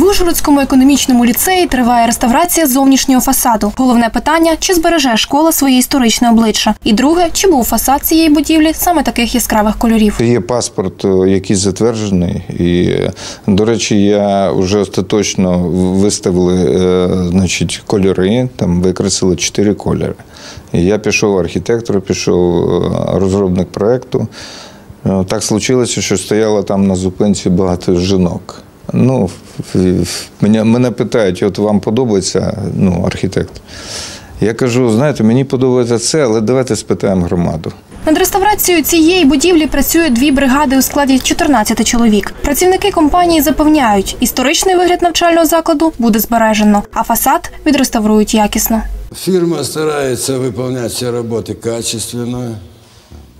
В Ужгородському економічному ліцеї триває реставрація зовнішнього фасаду. Головне питання: чи збереже школа своє історичне обличчя? І друге, чи був фасад цієї будівлі саме таких яскравих кольорів? Є паспорт, е, який затверджений, і до речі, я вже остаточно виставили е, значить, кольори. Там викреслили чотири кольори. Я пішов архітектор, пішов е, розробник проекту. Так случилося, що стояло там на зупинці багато жінок. Ну, в- в- мене, мене питають, от вам подобається ну, архітектор? Я кажу, знаєте, мені подобається це, але давайте спитаємо громаду. Над реставрацією цієї будівлі працюють дві бригади у складі 14 чоловік. Працівники компанії запевняють, історичний вигляд навчального закладу буде збережено, а фасад відреставрують якісно. Фирма старается выполнять все работы качественно,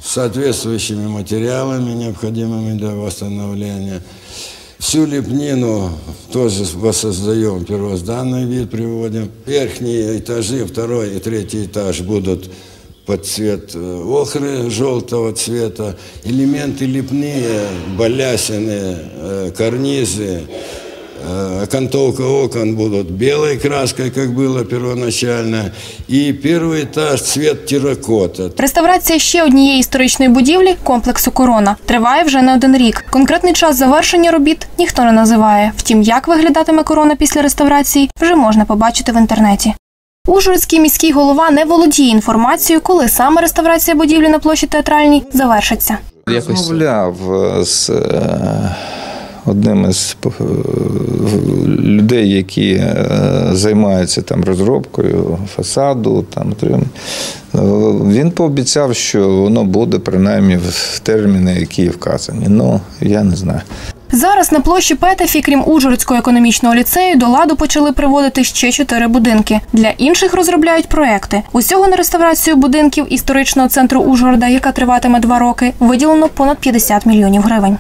с соответствующими материалами, необходимыми для восстановления. Всю лепнину тоже воссоздаем, первозданный вид приводим. Верхние этажи, второй и третий этаж будут под цвет э, охры желтого цвета. Элементы лепные, балясины, э, карнизы, Окантовка окон будут белой краской, как было первоначально. И первый этаж цвет терракота. Реставрація ще однієї історичної будівлі комплексу Корона триває вже не один рік. Конкретний час завершення робіт ніхто не називає. Втім, як виглядатиме корона після реставрації, вже можна побачити в інтернеті. Ужгородський міський голова не володіє інформацією, коли саме реставрація будівлі на площі театральній завершиться. Якось Розмовляв е, з е, одним із е, людей, які е, займаються там розробкою фасаду. Там. Е, він пообіцяв, що воно буде принаймні в терміни, які вказані. Ну, я не знаю. Зараз на площі Петефі, крім Ужгородського економічного ліцею, до ладу почали приводити ще чотири будинки. Для інших розробляють проекти. Усього на реставрацію будинків історичного центру Ужгорода, яка триватиме два роки, виділено понад 50 мільйонів гривень.